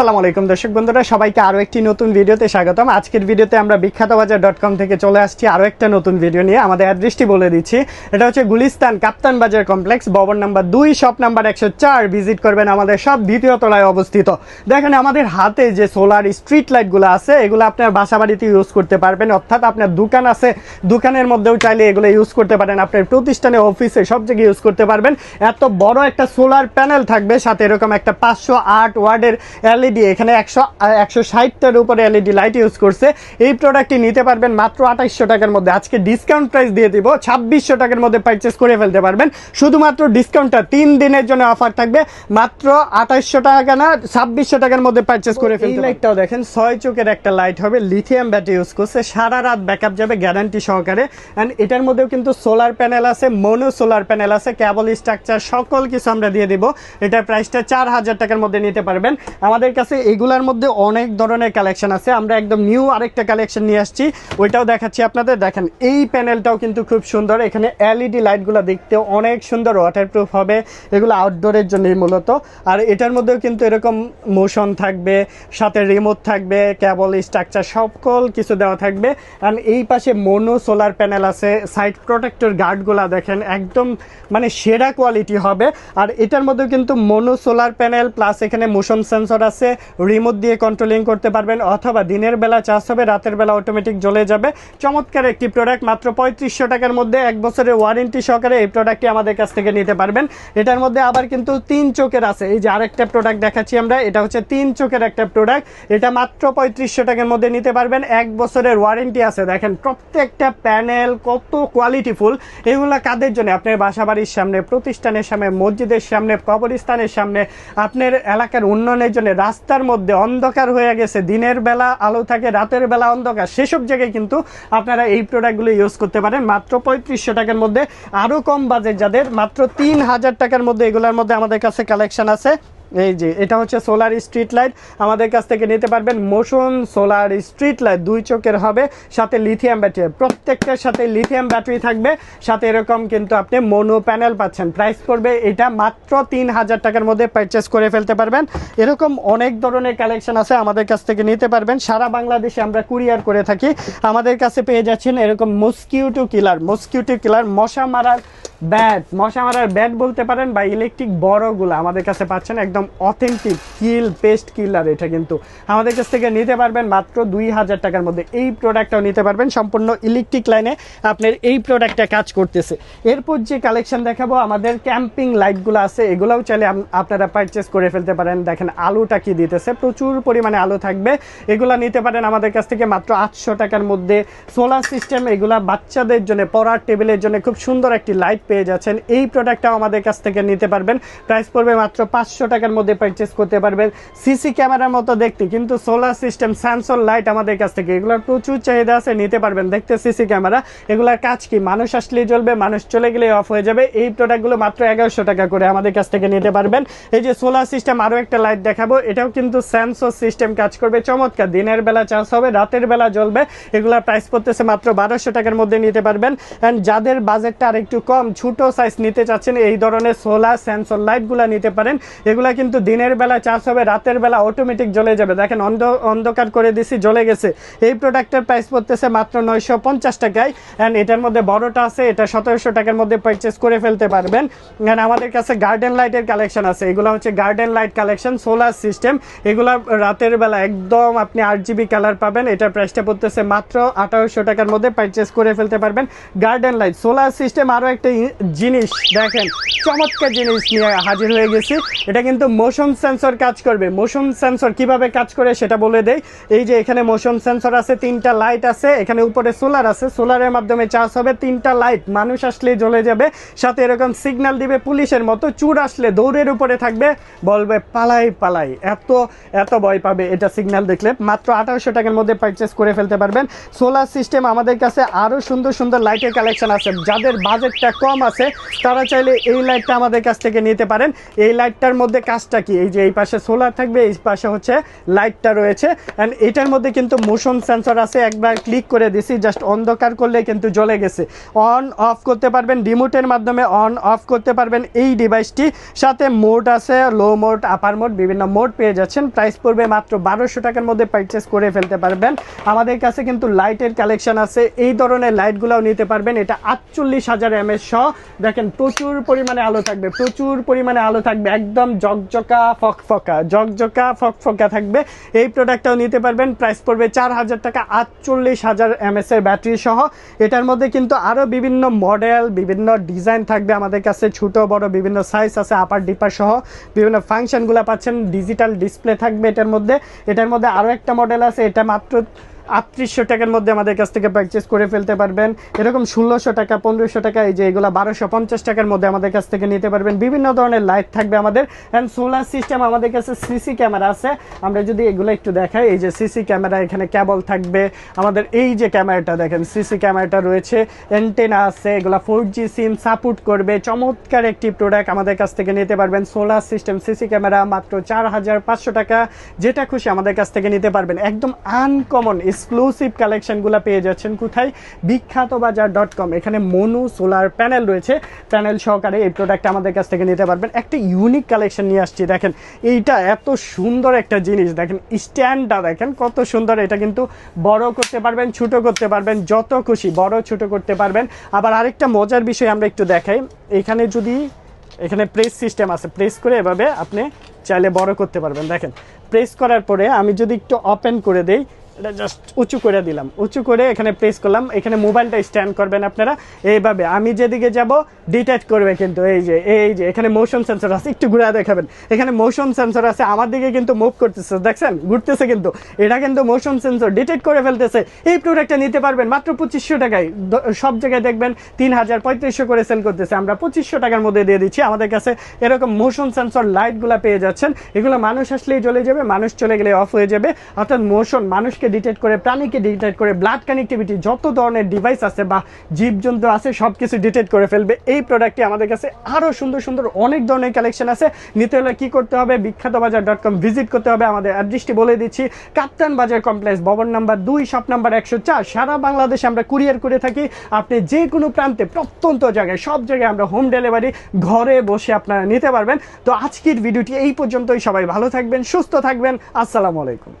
আসসালামু আলাইকুম, দর্শক বন্ধুরা, সবাইকে আরও একটি নতুন ভিডিওতে স্বাগতম। আজকের ভিডিওতে আমরা বিখ্যাত বাজার ডট কম থেকে চলে আসছি আরও একটা নতুন ভিডিও নিয়ে। আমাদের অ্যাড্রেসটি বলে দিচ্ছি। এটা হচ্ছে গুলিস্তান কাপ্তান বাজার কমপ্লেক্স, ভবন নাম্বার দুই, শপ নাম্বার একশো চার। ভিজিট করবেন আমাদের সব দ্বিতীয় তলায় অবস্থিত। দেখেন, আমাদের হাতে যে সোলার স্ট্রিট লাইটগুলো আছে, এগুলো আপনার বাসা বাড়িতে ইউজ করতে পারবেন। অর্থাৎ আপনার দোকান আছে, দোকানের মধ্যেও চাইলে এগুলো ইউজ করতে পারেন। আপনার প্রতিষ্ঠানে, অফিসে সব জায়গায় ইউজ করতে পারবেন। এত বড় একটা সোলার প্যানেল থাকবে, সাথে এরকম একটা পাঁচশো আট ওয়ার্ডের এলইডি এখানে একশো একশো ষাটটার উপরে এলইডি লাইট ইউজ করছে। এই প্রোডাক্টটি নিতে পারবেন মাত্র আঠাইশশো টাকার মধ্যে। আজকে ডিসকাউন্ট প্রাইস দিয়ে দিব ছাব্বিশশো টাকার মধ্যে পারচেস করে ফেলতে পারবেন। শুধুমাত্র ডিসকাউন্টটা তিন দিনের জন্য অফার থাকবে মাত্র আঠাইশশো টাকা না ছাব্বিশশো টাকার মধ্যে পারচেস করে ফেলতে এই লাইটটাও দেখেন ছয় চোখের একটা লাইট হবে লিথিয়াম ব্যাটারি ইউজ করছে সারা রাত ব্যাকআপ যাবে গ্যারান্টি সহকারে। অ্যান্ড এটার মধ্যেও কিন্তু সোলার প্যানেল আছে মনো সোলার প্যানেল আছে কেবল স্ট্রাকচার সকল কিছু আমরা দিয়ে দিব। এটার প্রাইসটা চার হাজার টাকার মধ্যে নিতে পারবেন। আমাদের কাছে এগুলার মধ্যে অনেক ধরনের কালেকশন আছে। আমরা একদম নিউ আরেকটা কালেকশন নিয়ে আসছি। ওইটাও দেখাচ্ছি আপনাদের। দেখেন, এই প্যানেলটাও কিন্তু খুব সুন্দর। এখানে এলইডি লাইটগুলো দেখতে অনেক সুন্দর ওয়াটারপ্রুফ হবে। এগুলো আউটডোরের জন্যই মূলত। আর এটার মধ্যেও কিন্তু এরকম মোশন থাকবে, সাথে রিমোট থাকবে কেবল স্ট্রাকচার সকল কিছু দেওয়া থাকবে। আর এই পাশে মোনো সোলার প্যানেল আছে। সাইড প্রোটেক্টর গার্ডগুলো দেখেন, একদম মানে সেরা কোয়ালিটি হবে। আর এটার মধ্যেও কিন্তু মোনো সোলার প্যানেল প্লাস এখানে মোশন সেন্সর আছে। রিমোট দিয়ে কন্ট্রোলিং করতে পারবেন অথবা দিনের বেলা চার্জ হবে, রাতের বেলা অটোমেটিক জ্বলে যাবে। চমৎকার একটি প্রোডাক্ট মাত্র পঁয়ত্রিশশো টাকার মধ্যে এক বছরের ওয়ারেন্টি সহকারে এই প্রোডাক্টটি আমাদের কাছ থেকে নিতে পারবেন। এটার মধ্যে আবার কিন্তু তিন চোখের আছে। এই যে আরেকটা প্রোডাক্ট দেখাচ্ছি আমরা, এটা হচ্ছে তিন চোখের একটা প্রোডাক্ট এটা মাত্র পঁয়ত্রিশশো টাকার মধ্যে নিতে পারবেন। এক বছরের ওয়ারেন্টি আছে। দেখেন প্রত্যেকটা প্যানেল কত কোয়ালিটিফুল এগুলো কাদের জন্য? আপনার বাসা বাড়ির সামনে, প্রতিষ্ঠানের সামনে, মসজিদের সামনে, কবরস্থানের সামনে, আপনার এলাকার উন্নয়নের জন্য রাস্তার মধ্যে অন্ধকার হয়ে গেছে। দিনের বেলা, আলো থাকে, রাতের বেলা অন্ধকার। সেসব জায়গায় কিন্তু আপনারা এই প্রোডাক্টগুলো ইউজ করতে পারেন। মাত্র পঁয়ত্রিশশো টাকার মধ্যে। আরও কম বাজেট যাদের। মাত্র তিন হাজার টাকার মধ্যে এগুলোর মধ্যে আমাদের কাছে কালেকশন আছে। এই যে, এটা হচ্ছে সোলার স্ট্রিট লাইট আমাদের কাছ থেকে নিতে পারবেন মোশন সোলার স্ট্রিট লাইট দুই চোখের হবে, সাথে লিথিয়াম ব্যাটারি প্রত্যেকটার সাথে লিথিয়াম ব্যাটারি থাকবে। সাথে এরকম কিন্তু আপনি মনো প্যানেল পাচ্ছেন। প্রাইস পড়বে এটা মাত্র তিন হাজার টাকার মধ্যে পারচেস করে ফেলতে পারবেন। এরকম অনেক ধরনের কালেকশন আছে আমাদের কাছ থেকে নিতে পারবেন। সারা বাংলাদেশে আমরা কুরিয়ার করে থাকি। আমাদের কাছে পেয়ে যাচ্ছেন এরকম মস্কিউটো কিলার মস্কিউটো কিলার মশা মারার ব্যাট মশা মারার ব্যাট বলতে পারেন বা ইলেকট্রিক বড়গুলো আমাদের কাছে পাচ্ছেন। একদম অথেন্টিক কিল পেস্ট কিলার এটা কিন্তু আমাদের কাছ থেকে নিতে পারবেন মাত্র দুই হাজার টাকার মধ্যে। এই প্রোডাক্টটাও নিতে পারবেন সম্পূর্ণ ইলেকট্রিক লাইনে আপনার এই প্রোডাক্টটা কাজ করতেছে। এরপর যে কালেকশন দেখাবো, আমাদের ক্যাম্পিং লাইটগুলো আছে, এগুলোও চাইলে আপনারা পারচেস করে ফেলতে পারেন। দেখেন আলুটা কি দিতেছে, প্রচুর পরিমাণে আলু থাকবে। এগুলো নিতে পারেন আমাদের কাছ থেকে মাত্র আটশো টাকার মধ্যে। সোলার সিস্টেম এগুলা বাচ্চাদের জন্য, পড়ার টেবিলের জন্য খুব সুন্দর একটি লাইট পেয়ে যাচ্ছেন। এই প্রোডাক্টটাও আমাদের কাছ থেকে নিতে পারবেন। প্রাইস পড়বে মাত্র পাঁচশো টাকার মধ্যে পারচেস করতে পারবেন। সিসি ক্যামেরার মতো দেখতে, কিন্তু সোলার সিস্টেম স্যামসং লাইট আমাদের কাছ থেকে। এগুলোর প্রচুর চাহিদা আছে, নিতে পারবেন। দেখতে সিসি ক্যামেরা। এগুলোর কাজ কি? মানুষ আসলেই জ্বলবে, মানুষ চলে গেলে অফ হয়ে যাবে। এই প্রোডাক্টগুলো মাত্র এগারোশো টাকা করে আমাদের কাছ থেকে নিতে পারবেন। এই যে সোলার সিস্টেম আরও একটা লাইট দেখাবো। এটাও কিন্তু স্যামসং সিস্টেম কাজ করবে। চমৎকার। দিনের বেলা চার্জ হবে, রাতের বেলা জ্বলবে। এগুলোর প্রাইস পড়তেছে মাত্র বারোশো টাকার মধ্যে নিতে পারবেন। অ্যান্ড যাদের বাজেটটা আর একটু কম, ছোট সাইজ নিতে চাচ্ছেন, এই ধরনের সোলার স্যামসং লাইটগুলো নিতে পারেন। এগুলা কিন্তু দিনের বেলা চার্জ হবে, রাতের বেলা অটোমেটিক জ্বলে যাবে। দেখেন অন্ধ, অন্ধকার করে দিছি, জ্বলে গেছে। এই প্রোডাক্টের প্রাইস পড়তেছে মাত্র নয়শো পঞ্চাশ টাকায়। অ্যান্ড এটার মধ্যে বড়টা আছে, এটা সতেরোশো টাকার মধ্যে পারচেস করে ফেলতে পারবেন। অ্যান্ড আমাদের কাছে গার্ডেন লাইটের কালেকশন আছে। এগুলো হচ্ছে garden light collection solar system এগুলো রাতের বেলা একদম আপনি আট জিবি কালার পাবেন। এটার প্রাইসটা পড়তেছে মাত্র আঠারোশো টাকার মধ্যে পারচেস করে ফেলতে পারবেন। গার্ডেন লাইট সোলার সিস্টেম আরও একটা জিনিস। দেখেন, চমৎকার জিনিস নিয়ে হাজির হয়ে গেছি। এটা কিন্তু মোশন সেন্সর কাজ করবে। মোশন সেন্সর কীভাবে কাজ করে সেটা বলে দেই। এই যে এখানে মোশন সেন্সর আছে, তিনটা লাইট আছে, এখানে উপরে সোলার আছে। সোলারের মাধ্যমে চার্জ হবে তিনটা লাইট মানুষ আসলে জ্বলে যাবে, সাথে এরকম সিগন্যাল দিবে পুলিশের মতো। চুর আসলে দৌড়ের উপরে থাকবে, বলবে পালাই পালাই। এত এত ভয় পাবে এটা সিগন্যাল দেখলে। মাত্র আঠারোশো টাকার মধ্যে পারচেস করে ফেলতে পারবেন। সোলার সিস্টেম আমাদের কাছে আরও সুন্দর সুন্দর লাইটের কালেকশন আছে। যাদের বাজেটটা কম আছে, তারা চাইলে এই লাইটটা আমাদের কাছ থেকে নিতে পারেন। এই লাইটটার মধ্যে কাজটা কি? এই যে এই পাশে সোলার থাকবে, এই পাশে হচ্ছে লাইটটা রয়েছে। অ্যান্ড এটার মধ্যে কিন্তু মোশন সেন্সর আছে। একবার ক্লিক করে দিছি জাস্ট অন্ধকার করলে কিন্তু জ্বলে গেছে। অন অফ করতে পারবেন রিমোটের মাধ্যমে অন অফ করতে পারবেন এই ডিভাইসটি সাথে মোড আছে লো মোড আপার মোড বিভিন্ন মোড পেয়ে যাচ্ছেন। প্রাইস পড়বে মাত্র বারোশো টাকার মধ্যে পারচেস করে ফেলতে পারবেন। আমাদের কাছে কিন্তু লাইটের কালেকশন আছে। এই ধরনের লাইটগুলোও নিতে পারবেন। এটা আটচল্লিশ হাজার এমএস সহ। দেখেন, প্রচুর পরিমাণে আলো থাকবে, প্রচুর পরিমাণে আলো থাকবে। একদম জকজকা ফকফকা জকজকা ফকফকা থাকবে। এই প্রোডাক্টটাও নিতে পারবেন। প্রাইস পড়বে চার হাজার টাকা, আটচল্লিশ হাজার এমএস এর ব্যাটারি সহ। এটার মধ্যে কিন্তু আরও বিভিন্ন মডেল বিভিন্ন ডিজাইন থাকবে আমাদের কাছে। ছোট, বড়, বিভিন্ন সাইজ আছে আপার ডিপার সহ। বিভিন্ন ফাংশনগুলো পাচ্ছেন। ডিজিটাল ডিসপ্লে থাকবে এটার মধ্যে। এটার মধ্যে আরও একটা মডেল আছে। এটা মাত্র আটত্রিশশো টাকার মধ্যে আমাদের কাছ থেকে পারচেস করে ফেলতে পারবেন। এরকম ষোলোশো টাকা, পনেরোশো টাকা, এই যে এগুলো বারোশো পঞ্চাশ টাকার মধ্যে আমাদের কাছ থেকে নিতে পারবেন। বিভিন্ন ধরনের লাইট থাকবে আমাদের। অ্যান্ড সোলার সিস্টেম আমাদের কাছে সিসি ক্যামেরা আছে। আমরা যদি এগুলো একটু দেখাই, এই যে সিসি ক্যামেরা এখানে কেবল থাকবে। আমাদের এই যে ক্যামেরাটা দেখেন সিসি ক্যামেরাটা রয়েছে। অ্যান্টেনা আছে, এগুলো ফোর জি সিম সাপোর্ট করবে। চমৎকার একটি প্রোডাক্ট আমাদের কাছ থেকে নিতে পারবেন। সোলার সিস্টেম সিসি ক্যামেরা মাত্র চার হাজার পাঁচশো টাকা। যেটা খুশি আমাদের কাছ থেকে নিতে পারবেন। একদম আনকমন এক্সক্লুসিভ কালেকশনগুলো পেয়ে যাচ্ছেন কোথায়? বিখ্যাত বাজার ডট কম এখানে মনু সোলার প্যানেল রয়েছে। প্যানেল সহকারে এই প্রোডাক্ট আমাদের কাছ থেকে নিতে পারবেন। একটা ইউনিক কালেকশন নিয়ে আসছি, দেখেন। এইটা এত সুন্দর একটা জিনিস, দেখেন। স্ট্যান্ডটা দেখেন, কত সুন্দর। এটা কিন্তু বড় করতে পারবেন, ছোট করতে পারবেন, যত খুশি, বড়, ছোট করতে পারবেন। আবার আরেকটা মজার বিষয় আমরা একটু দেখাই। এখানে যদি, এখানে প্রেস সিস্টেম আছে প্রেস করে এভাবে আপনি চাইলে বড় করতে পারবেন। দেখেন প্রেস করার পরে আমি যদি একটু ওপেন করে দেই এটা জাস্ট উঁচু করে দিলাম। উঁচু করে এখানে প্রেস করলাম। এখানে মোবাইলটা স্ট্যান্ড করবেন আপনারা। এইভাবে আমি যেদিকে যাব ডিটেক্ট করবে কিন্তু এই যে এই যে, এখানে মোশন সেন্সর আছে। একটু ঘুরে দেখাবেন। এখানে মোশন সেন্সর আছে। আমার দিকে কিন্তু মুভ করতেছে। দেখছেন? ঘুরতেছে কিন্তু। এটা কিন্তু মোশন সেন্সর ডিটেক্ট করে ফেলতেছে। এই প্রোডাক্টটা নিতে পারবেন মাত্র পঁচিশশো টাকায়। সব জায়গায় দেখবেন তিন হাজার পঁয়ত্রিশশো করে সেল করতেছে। আমরা পঁচিশশো টাকার মধ্যে দিয়ে দিচ্ছি। আমাদের কাছে এরকম মোশন সেন্সর লাইটগুলো পেয়ে যাচ্ছেন। এগুলো মানুষ আসলেই চলে যাবে, মানুষ চলে গেলে অফ হয়ে যাবে। অর্থাৎ মোশন মানুষকে ডিটেক্ট করে, প্রাণীকে ডিটেক্ট করে ব্লাড কানেক্টিভিটি যত ধরনের ডিভাইস আছে বা জীবজন্তু আছে সব কিছু ডিটেক্ট করে ফেলবে। এই প্রোডাক্টটি আমাদের কাছে আরও সুন্দর সুন্দর অনেক ধরনের কালেকশন আছে। নিতে হলে কী করতে হবে? বিখ্যাত বাজার ডট কম ভিজিট করতে হবে। আমাদের অ্যাড্রেসটি বলে দিচ্ছি। কাপ্তান বাজার কমপ্লেক্স ভবন নাম্বার দুই শপ নাম্বার একশো চার। সারা বাংলাদেশে আমরা কুরিয়ার করে থাকি। আপনি যে কোনো প্রান্তে, প্রত্যন্ত জায়গায়, সব জায়গায় আমরা হোম ডেলিভারি ঘরে বসে আপনারা নিতে পারবেন। তো আজকের ভিডিওটি এই পর্যন্তই। সবাই ভালো থাকবেন, সুস্থ থাকবেন। আসসালামু আলাইকুম।